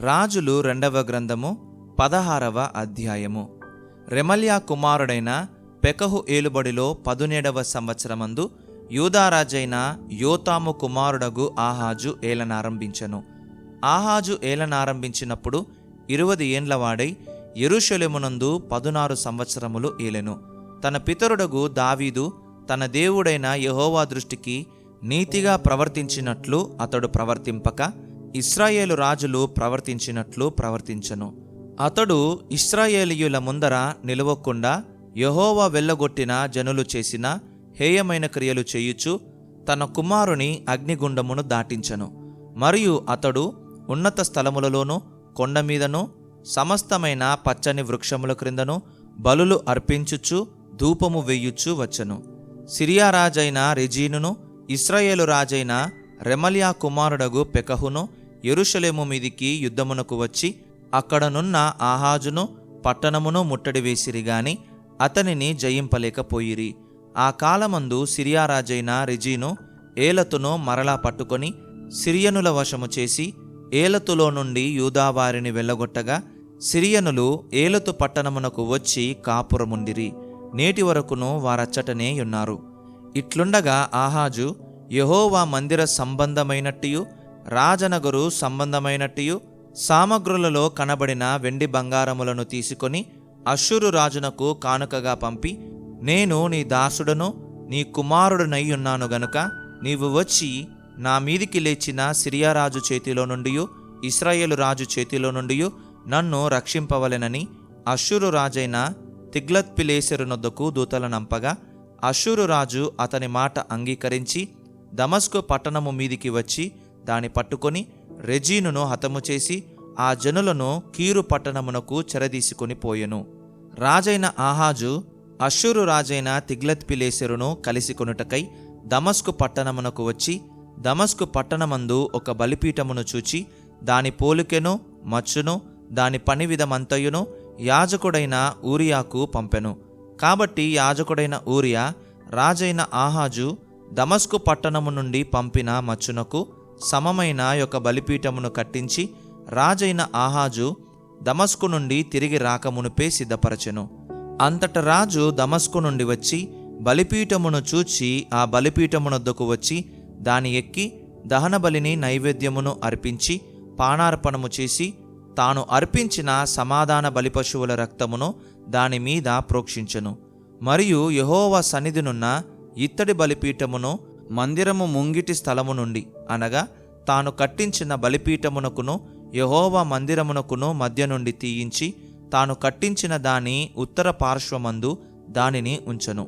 రాజులు రెండవ గ్రంథము పదహారవ అధ్యాయము. రెమల్యా కుమారుడైన పెకహు ఏలుబడిలో పదునేడవ సంవత్సరమందు యూదారాజైన యోతాము కుమారుడగు ఆహాజు ఏలనారంభించెను. ఆహాజు ఏలనారంభించినప్పుడు ఇరువది ఏండ్లవాడై యెరూషలేమునందు పదునారు సంవత్సరములు ఏలెను. తన పితరుడగు దావీదు తన దేవుడైన యహోవా దృష్టికి నీతిగా ప్రవర్తించినట్లు అతడు ప్రవర్తింపక ఇస్రాయేలు రాజులు ప్రవర్తించినట్లు ప్రవర్తించను. అతడు ఇస్రాయేలీయుల ముందర నిలవకుండా యహోవా వెళ్ళగొట్టిన జనులు చేసిన హేయమైన క్రియలు చేయుచు తన కుమారుని అగ్నిగుండమును దాటించను. మరియు అతడు ఉన్నత స్థలములలోనూ కొండ మీదను సమస్తమైన పచ్చని వృక్షముల క్రిందను బలులు అర్పించుచు ధూపము వెయ్యుచు వచ్చను. సిరియా రాజైన రెజీనును ఇస్రాయేలు రాజైన రెమలియా కుమారుడగు పెకహును ఎరుషలేము మీదికి యుద్ధమునకు వచ్చి అక్కడనున్న ఆహాజును పట్టణమును ముట్టడి వేసిరి గాని అతనిని జయింపలేకపోయిరి. ఆ కాలమందు సిరియారాజైన రెజీను ఏలతును మరలా పట్టుకొని సిరియనుల వశము చేసి ఏలతులో నుండి యూదావారిని వెళ్ళగొట్టగా సిరియనులు ఏలతు పట్టణమునకు వచ్చి కాపురముండిరి. నేటి వరకును వారచ్చటనే ఉన్నారు ఇట్లుండగా ఆహాజు యహోవా మందిర సంబంధమైనట్టియు రాజనగరు సంబంధమైనట్టియు సామగ్రులలో కనబడిన వెండి బంగారములను తీసుకొని అశ్షురు రాజునకు కానుకగా పంపి నేను నీ దాసుడను నీ కుమారుడునై ఉన్నాను గనుక నీవు వచ్చి నా మీదికి లేచిన సిరియారాజు చేతిలో నుండి ఇస్రాయేలు రాజు చేతిలో నుండి నన్ను రక్షింపవలెనని అశ్షురు రాజైన తిగ్లత్ దూతలనంపగా అశ్షూరు రాజు అతని మాట అంగీకరించి దమస్కు పట్టణము మీదికి వచ్చి దాని పట్టుకొని రెజీనును హతము చేసి ఆ జనులను కీరు పట్టణమునకు చెరదీసుకొని పోయెను. రాజైన ఆహాజు అశ్షూరు రాజైన తిగ్లత్ పిలేసెరును కలిసి కొనుటకై దమస్కు పట్టణమునకు వచ్చి దమస్కు పట్టణమందు ఒక బలిపీఠమును చూచి దాని పోలికెను మచ్చును దాని పని విధమంతయును యాజకుడైన ఊరియాకు పంపెను. కాబట్టి యాజకుడైన ఊరియా రాజైన ఆహాజు దమస్కు పట్టణము నుండి పంపిన మచ్చునకు సమమైన యొక్క బలిపీఠమును కట్టించి రాజైన ఆహాజు దమస్కు నుండి తిరిగి రాకమునుపే సిద్ధపరచెను. అంతట రాజు దమస్కు నుండి వచ్చి బలిపీఠమును చూచి ఆ బలిపీఠమునొద్దకు వచ్చి దాని ఎక్కి దహన బలిని నైవేద్యమును అర్పించి పానార్పణము చేసి తాను అర్పించిన సమాధాన బలిపశువుల రక్తమును దాని మీద ప్రోక్షించెను. మరియు యహోవ సన్నిధినున్న ఇత్తడి బలిపీఠమును మందిరము ముంగిటి స్థలము నుండి అనగా తాను కట్టించిన బలిపీఠమునకును యహోవా మందిరమునకును మధ్య నుండి తీయించి తాను కట్టించిన దాని ఉత్తర పార్శ్వమందు దానిని ఉంచెను.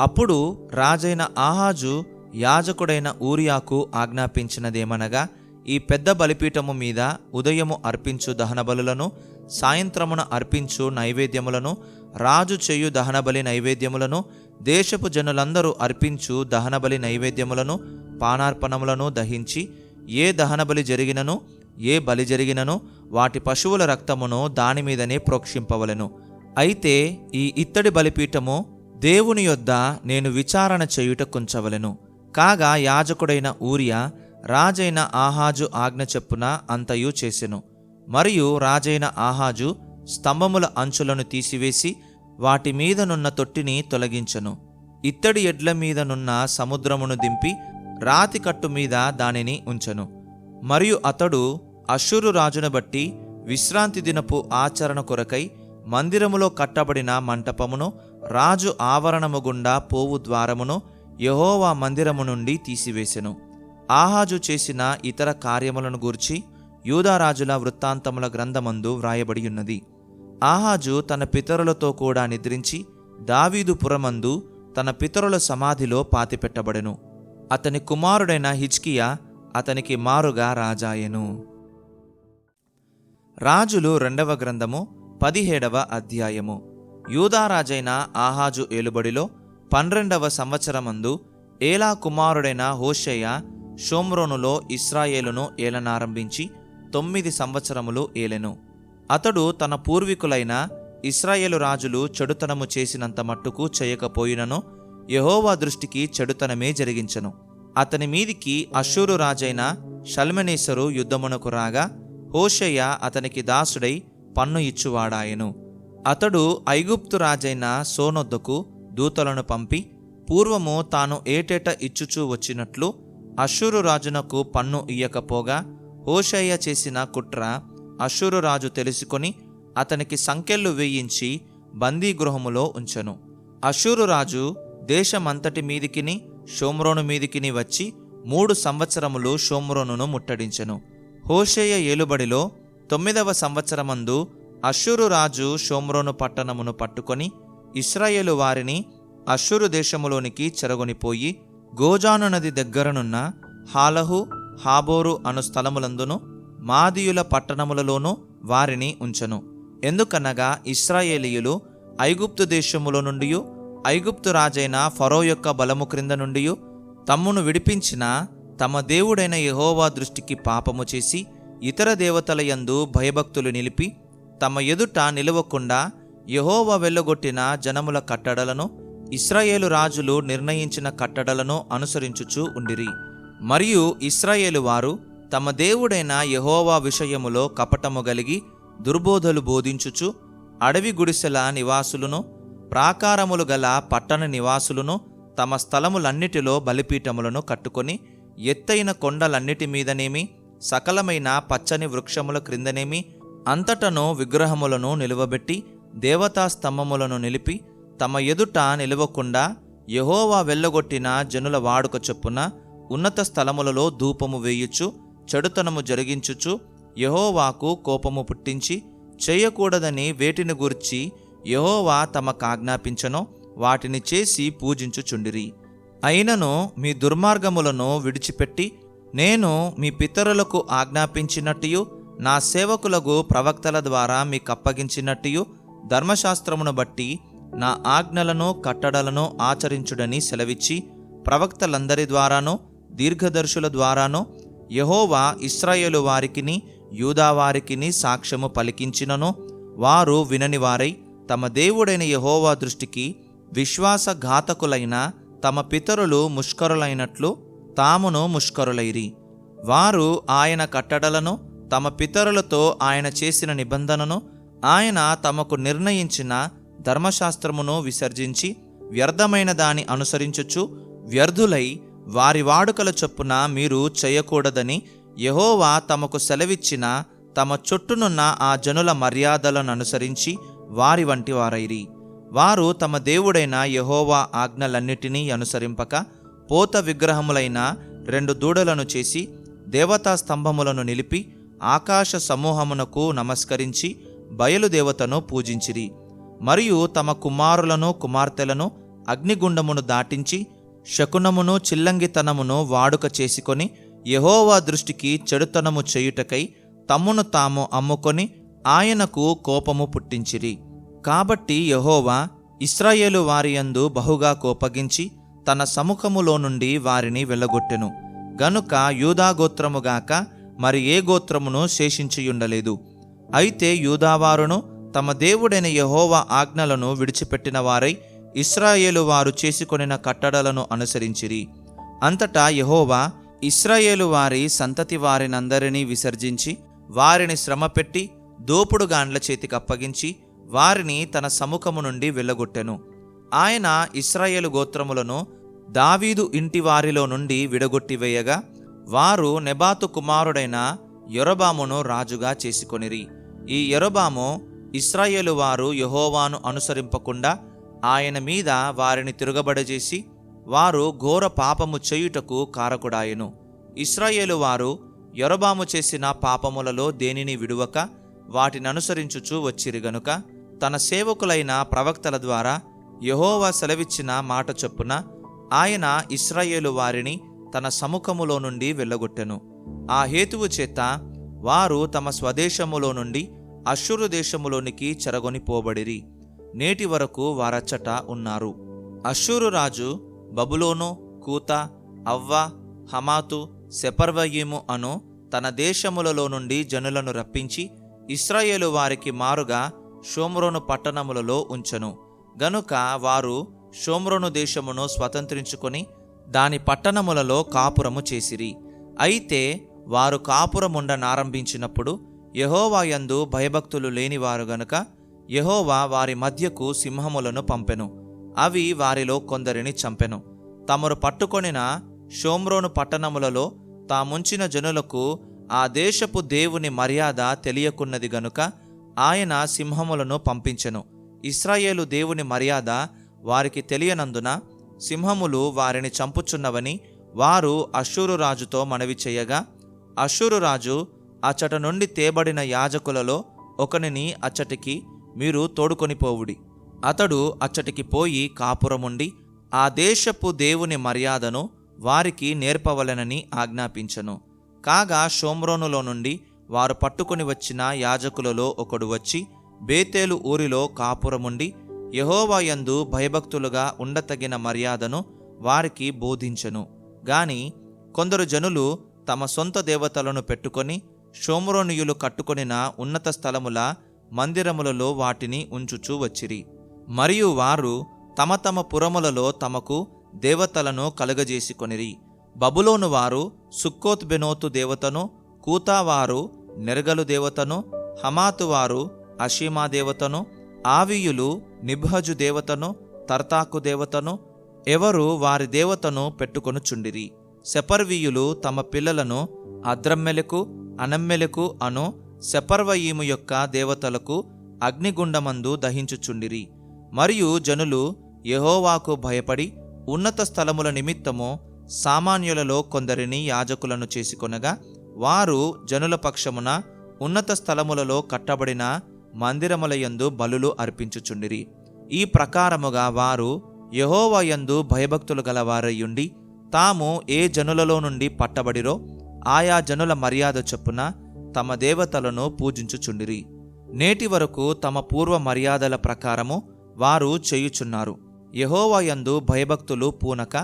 అప్పుడు రాజైన ఆహాజు యాజకుడైన ఊరియాకు ఆజ్ఞాపించినదేమనగా ఈ పెద్ద బలిపీఠము మీద ఉదయము అర్పించు దహనబలులను సాయంత్రమున అర్పించు నైవేద్యములను రాజు చేయు దహనబలి నైవేద్యములను దేశపు జనులందరూ అర్పించు దహనబలి నైవేద్యములను పానార్పణములను దహించి ఏ దహనబలి జరిగినను ఏ బలి జరిగినను వాటి పశువుల రక్తమును దానిమీదనే ప్రోక్షింపవలెను. అయితే ఈ ఇత్తడి బలిపీఠము దేవుని యొద్ద నేను విచారణ చేయుట కుంచవలెను. కాగా యాజకుడైన ఊరియా రాజైన ఆహాజు ఆజ్ఞ చెప్పున అంతయు చేసెను. మరియు రాజైన ఆహాజు స్తంభముల అంచులను తీసివేసి వాటి మీదనున్న తొట్టిని తొలగించెను. ఇత్తడి ఎడ్ల మీదనున్న సముద్రమును దింపి రాతి కట్టు మీద దానిని ఉంచెను. మరియు అతడు అశురు రాజును బట్టి విశ్రాంతి దినపు ఆచరణ కొరకై మందిరములో కట్టబడిన మంటపమును రాజు ఆవరణము గుండా పోవు ద్వారమును యహోవా మందిరము నుండి తీసివేసెను. ఆహాజు చేసిన ఇతర కార్యములను గూర్చి యూదారాజుల వృత్తాంతముల గ్రంథమందు వ్రాయబడి ఉన్నది ఆహాజు తన పితరులతో కూడా నిద్రించి దావీదు పురమందు తన పితరుల సమాధిలో పాతిపెట్టబడెను. అతని కుమారుడైన హిజ్కియా అతనికి మారుగా రాజాయెను. రాజులు రెండవ గ్రంథము పదిహేడవ అధ్యాయము. యూదారాజైన ఆహాజు ఏలుబడిలో పన్నెండవ సంవత్సరమందు ఏలా కుమారుడైన హోషయ్య షోమ్రోనులో ఇస్రాయేలును ఏలనారంభించి తొమ్మిది సంవత్సరములు ఏలెను. అతడు తన పూర్వీకులైన ఇస్రాయేలు రాజులు చెడుతనము చేసినంత మట్టుకు చేయకపోయినను యహోవా దృష్టికి చెడుతనమే జరిగించెను. అతని మీదికి అశూరు రాజైన షల్మనేసరు యుద్ధమునకు రాగా హోషయ్య అతనికి దాసుడై పన్ను ఇచ్చువాడాయెను. అతడు ఐగుప్తు రాజైన సోనొద్దకు దూతలను పంపి పూర్వము తాను ఏటేట ఇచ్చుచూ వచ్చినట్లు అశ్షూరు రాజునకు పన్ను ఇయ్యకపోగా హోషయ్య చేసిన కుట్ర అశ్షూరు రాజు తెలుసుకొని అతనికి సంకెళ్ళు వేయించి బందీగృహములో ఉంచెను. అశూరు రాజు దేశమంతటి మీదికిని షోమ్రోను మీదికిని వచ్చి మూడు సంవత్సరములు షోమ్రోనును ముట్టడించెను. హోషేయ ఏలుబడిలో తొమ్మిదవ సంవత్సరమందు అశూరు రాజు షోమ్రోను పట్టణమును పట్టుకొని ఇస్రాయేలు వారిని అశ్షూరు దేశములోనికి చెరగొనిపోయి గోజాను నది దగ్గరనున్న హాలహు హాబోరు అను స్థలములందును మాదీయుల పట్టణములలోనూ వారిని ఉంచెను. ఎందుకనగా ఇస్రాయేలీయులు ఐగుప్తు దేశములో నుండి ఐగుప్తు రాజైన ఫరో యొక్క బలము క్రింద నుండి తమ్మును విడిపించిన తమ దేవుడైన యహోవా దృష్టికి పాపము చేసి ఇతర దేవతల యందు భయభక్తులు నిలిపి తమ ఎదుట నిలవకుండా యెహోవా వెళ్ళగొట్టిన జనముల కట్టడలను ఇస్రాయేలు రాజులు నిర్ణయించిన కట్టడలను అనుసరించుచూ ఉండిరి. మరియు ఇస్రాయేలు వారు తమ దేవుడైన యహోవా విషయములో కపటము గలిగి దుర్బోధలు బోధించుచు అడవి గుడిసెల నివాసులను ప్రాకారములు గల పట్టణ నివాసులను తమ స్థలములన్నిటిలో బలిపీఠములను కట్టుకొని ఎత్తైన కొండలన్నిటి మీదనేమి సకలమైన పచ్చని వృక్షముల క్రిందనేమి అంతటను విగ్రహములను నిలువబెట్టి దేవతా స్తంభములను నిలిపి తమ ఎదుట నిలవకుండా యహోవా వెళ్ళగొట్టిన జనుల వాడుక చొప్పున ఉన్నత స్థలములలో ధూపము వేయుచు చెడుతనము జరిగించుచు యహోవాకు కోపము పుట్టించి చేయకూడదని వేటిని గురించి తమకు తమకాజ్ఞాపించనో వాటిని చేసి పూజించుచుండిరి. అయినను మీ దుర్మార్గములను విడిచిపెట్టి నేను మీ పితరులకు ఆజ్ఞాపించినట్టు నా సేవకులకు ప్రవక్తల ద్వారా మీకు అప్పగించినట్టు ధర్మశాస్త్రమును బట్టి నా ఆజ్ఞలను కట్టడలను ఆచరించుడని సెలవిచ్చి ప్రవక్తలందరి ద్వారానో దీర్ఘదర్శుల ద్వారానో యహోవా ఇస్రాయేలు వారికిని యూదా వారికిని సాక్ష్యము పలికించినను. వారు వినని వారై తమ దేవుడైన యహోవా దృష్టికి విశ్వాసఘాతకులైన తమ పితరులు ముష్కరులైనట్లు తామును ముష్కరులైరి. వారు ఆయన కట్టడలను తమ పితరులతో ఆయన చేసిన నిబంధనను ఆయన తమకు నిర్ణయించిన ధర్మశాస్త్రమును విసర్జించి వ్యర్థమైన దాని అనుసరించుచు వ్యర్థులై వారి వాడుకల చొప్పున మీరు చేయకూడదని యహోవా తమకు సెలవిచ్చిన తమ చుట్టూనున్న ఆ జనుల మర్యాదలను అనుసరించి వారి వంటి వారైరి. వారు తమ దేవుడైన యహోవా ఆజ్ఞలన్నిటినీ అనుసరింపక పోత విగ్రహములైన రెండు దూడలను చేసి దేవతా స్తంభములను నిలిపి ఆకాశ సమూహమునకు నమస్కరించి బయలుదేవతను పూజించిరి. మరియు తమ కుమారులను కుమార్తెలను అగ్నిగుండమును దాటించి శకునమును చిల్లంగితనమును వాడుక చేసుకొని యహోవా దృష్టికి చెడుతనము చేయుటకై తమ్మును తాము అమ్ముకొని ఆయనకు కోపము పుట్టించిరి. కాబట్టి యహోవా ఇస్రాయేలు వారియందు బహుగా కోపగించి తన సముఖములో నుండి వారిని వెళ్ళగొట్టెను గనుక యూదాగోత్రముగాక మరి ఏ గోత్రమును శేషించియుండలేదు. అయితే యూదావారును తమ దేవుడైన యహోవా ఆజ్ఞలను విడిచిపెట్టిన వారై ఇస్రాయేలు వారు చేసుకొనిన కట్టడలను అనుసరించిరి. అంతటా యహోవా ఇస్రాయేలు వారి సంతతి వారినందరినీ విసర్జించి వారిని శ్రమపెట్టి దోపుడుగాండ్ల చేతికి అప్పగించి వారిని తన సముఖము నుండి వెళ్ళగొట్టెను. ఆయన ఇస్రాయేలు గోత్రములను దావీదు ఇంటి వారిలో నుండి విడగొట్టివేయగా వారు నెబాతు కుమారుడైన యొరబామును రాజుగా చేసుకొనిరి. ఈ యొరబాము ఇస్రాయేలు వారు యహోవాను అనుసరింపకుండా ఆయన మీద వారిని తిరగబడజేసి వారు ఘోర పాపము చేయుటకు కారకుడాయెను. ఇస్రాయేలు వారు యొరబాము చేసిన పాపములలో దేనిని విడువక వాటిని అనుసరించుచూ వచ్చిరి గనుక తన సేవకులైన ప్రవక్తల ద్వారా యహోవా సెలవిచ్చిన మాట చొప్పున ఆయన ఇస్రాయేలు వారిని తన సముఖములో నుండి వెళ్ళగొట్టెను. ఆ హేతువు చేత వారు తమ స్వదేశములో నుండి అశ్షురు దేశములోనికి చెరగొని పోబడిరి నేటి వరకు వారచ్చట ఉన్నారు. అశూరు రాజు బబులోను కూత అవ్వ హమాతు సెపర్వయీము అను తన దేశములలో నుండి జనులను రప్పించి ఇస్రాయేలు వారికి మారుగా షోమ్రోను పట్టణములలో ఉంచను. గనుక వారు షోమ్రోను దేశమును స్వతంత్రించుకొని దాని పట్టణములలో కాపురము చేసిరి. అయితే వారు కాపురముండనారంభించినప్పుడు యహోవాయందు భయభక్తులు లేనివారు గనుక యహోవా వారి మధ్యకు సింహములను పంపెను. అవి వారిలో కొందరిని చంపెను. తమరు పట్టుకొనిన షోమ్రోను పట్టణములలో తాముంచిన జనులకు ఆ దేశపు దేవుని మర్యాద తెలియకున్నది గనుక ఆయన సింహములను పంపించెను. ఇస్రాయేలు దేవుని మర్యాద వారికి తెలియనందున సింహములు వారిని చంపుచున్నవని వారు అశ్షూరు రాజుతో మనవి చేయగా అశ్షూరు రాజు అచ్చట నుండి తేబడిన యాజకులలో ఒకనిని అచ్చటికి మీరు తోడుకొని పోవుడి. అతడు అచ్చటికి పోయి కాపురముండి ఆ దేశపు దేవుని మర్యాదను వారికి నేర్పవలెనని ఆజ్ఞాపించను. కాగా షోమ్రోనులో నుండి వారు పట్టుకొని వచ్చిన యాజకులలో ఒకడు వచ్చి బేతేలు ఊరిలో కాపురముండి యహోవాయందు భయభక్తులుగా ఉండతగిన మర్యాదను వారికి బోధించెను. గాని కొందరు జనులు తమ సొంత దేవతలను పెట్టుకొని షోమ్రోనియులు కట్టుకొనిన ఉన్నత స్థలముల మందిరములలో వాటిని ఉంచుచూ వచ్చిరి. మరియు వారు తమ తమ పురములలో తమకు దేవతలను కలుగజేసుకొనిరి. బబులోను వారు సుక్కోత్ బెనోతు దేవతను కూతావారు నెరగలు దేవతను హమాతువారు అషీమా దేవతను ఆవియులు నిబ్హజు దేవతను తర్తాకు దేవతను ఎవరు వారి దేవతను పెట్టుకొనుచుండిరి. సెపర్వీయులు తమ పిల్లలను అద్రమ్మెలకు అనమ్మెలకు అను సెపర్వయీము యొక్క దేవతలకు అగ్నిగుండమందు దహించుచుండిరి. మరియు జనులు యహోవాకు భయపడి ఉన్నత స్థలముల నిమిత్తము సామాన్యులలో కొందరిని యాజకులను చేసుకొనగా వారు జనుల పక్షమున ఉన్నత స్థలములలో కట్టబడిన మందిరములయందు బలులు అర్పించుచుండిరి. ఈ ప్రకారముగా వారు యహోవయందు భయభక్తులు గలవారయ్యుండి తాము ఏ జనులలో నుండి పట్టబడిరో ఆయా జనుల మర్యాద చొప్పున తమ దేవతలను పూజించుచుండిరి. నేటి వరకు తమ పూర్వ మర్యాదల ప్రకారము వారు చేయుచున్నారు. యహోవాయందు భయభక్తులు పూనక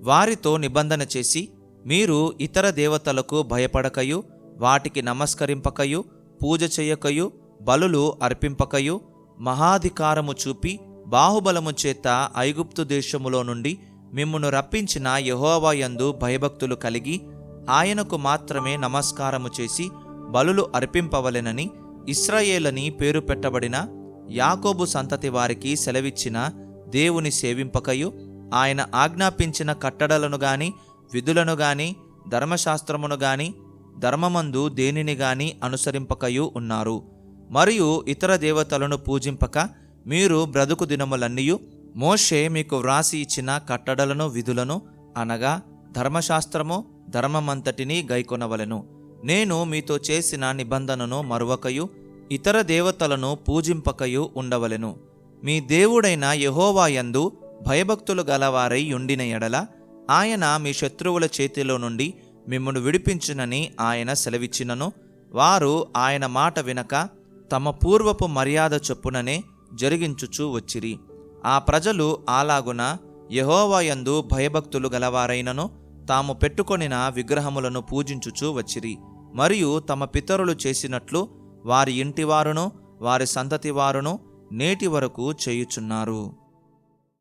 వారితో నిబంధన చేసి మీరు ఇతర దేవతలకు భయపడకయు వాటికి నమస్కరింపకయు పూజ చేయకయు బలులు అర్పింపకయు మహాధికారము చూపి బాహుబలము చేత ఐగుప్తు దేశములో నుండి మిమ్మును రప్పించిన యహోవాయందు భయభక్తులు కలిగి ఆయనకు మాత్రమే నమస్కారము చేసి బలులు అర్పింపవలెనని ఇస్రాయేలని పేరు పెట్టబడిన యాకోబు సంతతి వారికి సెలవిచ్చిన దేవుని సేవింపకయు ఆయన ఆజ్ఞాపించిన కట్టడలను గాని విధులను గాని ధర్మశాస్త్రమును గాని ధర్మమందు దేనిని గాని అనుసరింపకయు ఉన్నారు. మరియు ఇతర దేవతలను పూజింపక మీరు బ్రతుకు దినములన్నీయు మోషే మీకు వ్రాసి ఇచ్చిన కట్టడలను విధులను అనగా ధర్మశాస్త్రము ధర్మమంతటిని గైకొనవలెను. నేను మీతో చేసిన నిబంధనను మరువకయు ఇతర దేవతలను పూజింపకయు ఉండవలెను. మీ దేవుడైన యహోవాయందు భయభక్తులు గలవారై ఉండిన ఎడల ఆయన మీ శత్రువుల చేతిలో నుండి మిమ్మను విడిపించునని ఆయన సెలవిచ్చినను. వారు ఆయన మాట వినక తమ పూర్వపు మర్యాద చొప్పుననే జరిగించుచూ వచ్చిరి. ఆ ప్రజలు అలాగున యహోవాయందు భయభక్తులు గలవారైనను తాము పెట్టుకొనిన విగ్రహములను పూజించుచూ వచ్చిరి. మరియు తమ పితరులు చేసినట్లు వారి ఇంటివారును వారి సంతతి వారును నేటి వరకు చేయుచున్నారు.